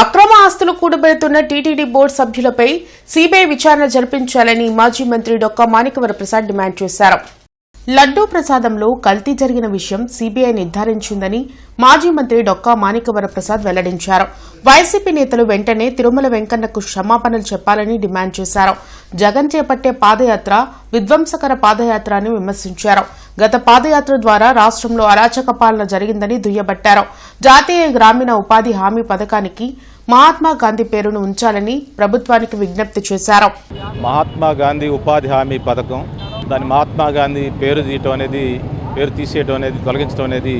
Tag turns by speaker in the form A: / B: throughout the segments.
A: అక్రమ ఆస్తులు కూడబెడుతున్న టీటీడీ బోర్డు సభ్యులపై సీబీఐ విచారణ జరిపించాలని మాజీ మంత్రి డొక్కా మాణికవర ప్రసాద్ డిమాండ్ చేశారు. లడ్డూ ప్రసాదంలో కల్తీ జరిగిన విషయం సీబీఐ నిర్ధారించిందని మాజీ మంత్రి డొక్కా మాణికవర ప్రసాద్ వెల్లడించారు. వైసీపీ నేతలు వెంటనే తిరుమల వెంకన్నకు క్షమాపణలు చెప్పాలని డిమాండ్ చేశారు. జగన్ చేపట్టే పాదయాత్ర విధ్వంసకర పాదయాత్ర అని విమర్శించారు. గత పాదయాత్ర ద్వారా రాష్ట్రంలో అరాచక పాలన జరిగిందని దుయ్యబట్టారు. జాతీయ గ్రామీణ ఉపాధి హామీ పథకానికి మహాత్మా గాంధీ పేరును ఉంచాలని ప్రభుత్వానికి విజ్ఞప్తి చేశారు.
B: మహాత్మా గాంధీ ఉపాధి హామీ పథకం దాని మహాత్మా గాంధీ పేరు తీయటం అనేది పేరు తీసేయటం అనేది తొలగించడం అనేది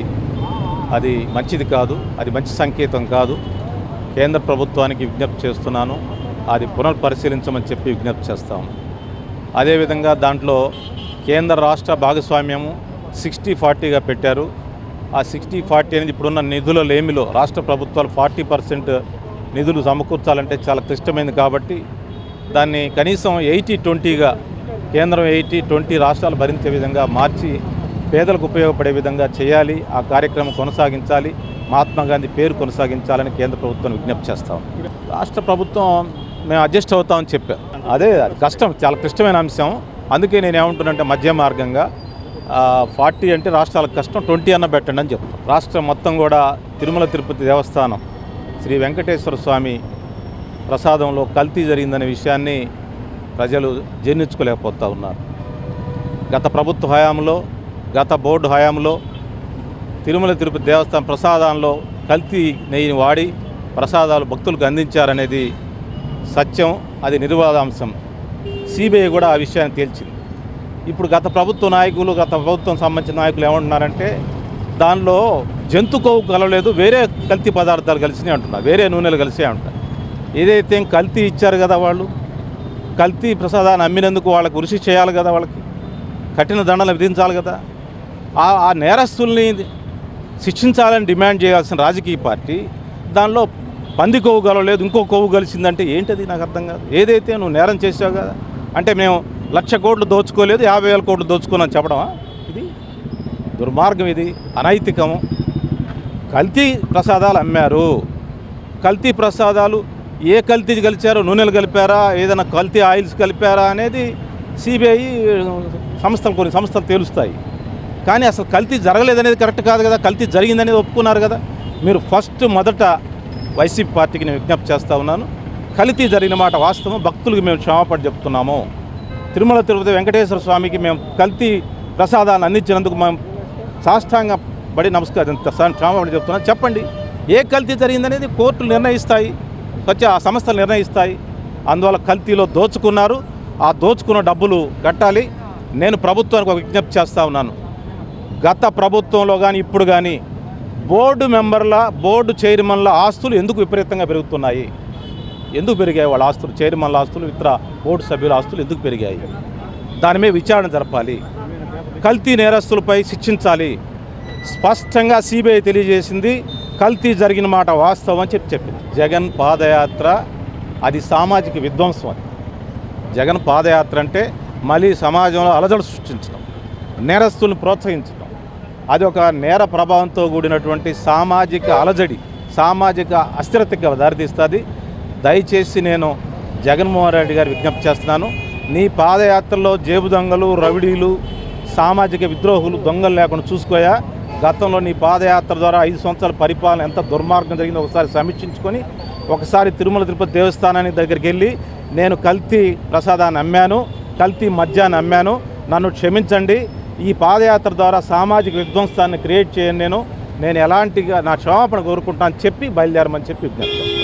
B: అది మంచిది కాదు. అది మంచి సంకేతం కాదు. కేంద్ర ప్రభుత్వానికి విజ్ఞప్తి చేస్తున్నాను. అది పునర్పరిశీలించమని చెప్పి విజ్ఞప్తి చేస్తాము అదేవిధంగా దాంట్లో కేంద్ర రాష్ట్ర భాగస్వామ్యము సిక్స్టీ ఫార్టీగా పెట్టారు. ఆ సిక్స్టీ ఫార్టీ అనేది ఇప్పుడున్న నిధుల లేమిలో రాష్ట్ర ప్రభుత్వాలు ఫార్టీ పర్సెంట్ నిధులు సమకూర్చాలంటే చాలా క్లిష్టమైంది కాబట్టి దాన్ని కనీసం ఎయిటీ ట్వంటీగా కేంద్రం ఎయిటీ ట్వంటీ రాష్ట్రాలు భరించే విధంగా మార్చి పేదలకు ఉపయోగపడే విధంగా చేయాలి ఆ కార్యక్రమం కొనసాగించాలి మహాత్మాగాంధీ పేరు కొనసాగించాలని కేంద్ర ప్రభుత్వం విజ్ఞప్తి చేస్తాం. రాష్ట్ర ప్రభుత్వం మేము అడ్జస్ట్ అవుతామని చెప్పాం. అదే కష్టం చాలా క్లిష్టమైన అంశం. అందుకే నేను ఏమంటున్నానంటే మధ్య మార్గంగా ఫార్టీ అంటే రాష్ట్రాలకు కష్టం ట్వంటీ అన్న పెట్టండి అని చెప్తాం. రాష్ట్రం మొత్తం కూడా తిరుమల తిరుపతి దేవస్థానం శ్రీ వెంకటేశ్వర స్వామి ప్రసాదంలో కల్తీ జరిగిందనే విషయాన్ని ప్రజలు జీర్ణించుకోలేకపోతూ ఉన్నారు. గత ప్రభుత్వ హయాంలో గత బోర్డు హయాంలో తిరుమల తిరుపతి దేవస్థానం ప్రసాదాల్లో కల్తీ నెయ్యిని వాడి ప్రసాదాలు భక్తులకు అందించారనేది సత్యం అది నిర్వాదాంశం. సిబిఐ కూడా ఆ విషయాన్ని తేల్చింది. ఇప్పుడు గత ప్రభుత్వ నాయకులు గత ప్రభుత్వం సంబంధించిన నాయకులు ఏమంటున్నారంటే దానిలో జంతు కొవ్వు కలవలేదు వేరే కల్తీ పదార్థాలు కలిసినాయి అంటున్నారు వేరే నూనెలు కలిసే అంటారు ఏదైతే కల్తీ ఇచ్చారు కదా వాళ్ళు కల్తీ ప్రసాదాన్ని అమ్మినందుకు వాళ్ళకు కృషి చేయాలి కదా వాళ్ళకి. కఠిన దండలు విధించాలి కదా. ఆ ఆ నేరస్తుల్ని శిక్షించాలని డిమాండ్ చేయాల్సిన రాజకీయ పార్టీ దానిలో పంది కొవ్వు గలవలేదు ఇంకో కొవ్వు కలిసిందంటే ఏంటది నాకు అర్థం కాదు. ఏదైతే నువ్వు నేరం చేసావు కదా అంటే మేము లక్ష కోట్లు దోచుకోలేదు యాభై వేల కోట్లు దోచుకున్నాను చెప్పడమా? ఇది దుర్మార్గం ఇది అనైతికము. కల్తీ ప్రసాదాలు అమ్మారు. కల్తీ ప్రసాదాలు ఏ కల్తీ కలిచారో నూనెలు కలిపారా ఏదైనా కల్తీ ఆయిల్స్ కలిపారా అనేది సిబిఐ సంస్థలు కొన్ని సంస్థలు తేలుస్తాయి. కానీ అసలు కల్తీ జరగలేదనేది కరెక్ట్ కాదు కదా కల్తీ జరిగిందనేది ఒప్పుకున్నారు కదా. మీరు ఫస్ట్ మొదట వైసీపీ పార్టీకి నేను విజ్ఞప్తి చేస్తూ ఉన్నాను. కల్తీ జరిగిన మాట వాస్తవం భక్తులకు మేము క్షమాపణ చెప్తున్నాము. తిరుమల తిరుపతి వెంకటేశ్వర స్వామికి మేము కల్తీ ప్రసాదాన్ని అందించినందుకు మేము సాష్టాంగ పడి నమస్కారం క్షమాపణ చెప్తున్నాను. చెప్పండి ఏ కల్తీ జరిగిందనేది కోర్టులు నిర్ణయిస్తాయి. వచ్చి ఆ సంస్థలు నిర్ణయిస్తాయి. అందువల్ల కల్తీలో దోచుకున్నారు. ఆ దోచుకున్న డబ్బులు కట్టాలి. నేను ప్రభుత్వానికి ఒక విజ్ఞప్తి చేస్తూ ఉన్నాను. గత ప్రభుత్వంలో కానీ ఇప్పుడు కానీ బోర్డు మెంబర్ల బోర్డు చైర్మన్ల ఆస్తులు ఎందుకు విపరీతంగా పెరుగుతున్నాయి? ఎందుకు పెరిగాయి వాళ్ళ ఆస్తులు? చైర్మన్ల ఆస్తులు ఇతర బోర్డు సభ్యుల ఆస్తులు ఎందుకు పెరిగాయి? దాని మీద విచారణ జరపాలి. కల్తీ నేరస్తులపై శిక్షించాలి. స్పష్టంగా సిబిఐ తెలియజేసింది. కల్తీ జరిగిన మాట వాస్తవం అని చెప్పి చెప్పింది. జగన్ పాదయాత్ర అది సామాజిక విధ్వంసం అది. జగన్ పాదయాత్ర అంటే మళ్ళీ సమాజంలో అలజడి సృష్టించడం నేరస్తులను ప్రోత్సహించడం. అది ఒక నేర ప్రభావంతో కూడినటువంటి సామాజిక అలజడి సామాజిక అస్థిరతకి దారితీస్తుంది. దయచేసి నేను జగన్మోహన్ రెడ్డి గారు విజ్ఞప్తి చేస్తున్నాను. నీ పాదయాత్రలో జేబు దొంగలు రవిడీలు సామాజిక విద్రోహులు దొంగలు లేకుండా చూసుకోయా? గతంలో నీ పాదయాత్ర ద్వారా ఐదు సంవత్సరాల పరిపాలన ఎంత దుర్మార్గం జరిగిందో ఒకసారి సమీక్షించుకొని ఒకసారి తిరుమల తిరుపతి దేవస్థానానికి దగ్గరికి వెళ్ళి నేను కల్తీ ప్రసాదాన్ని అమ్మాను కల్తీ మద్యాన్ని అమ్మాను. నన్ను క్షమించండి. ఈ పాదయాత్ర ద్వారా సామాజిక విధ్వంసాన్ని క్రియేట్ చేయను నేను. నేను ఎలాంటిగా నా క్షమాపణ కోరుకుంటాను చెప్పి బయలుదేరమని చెప్పి విజ్ఞప్తి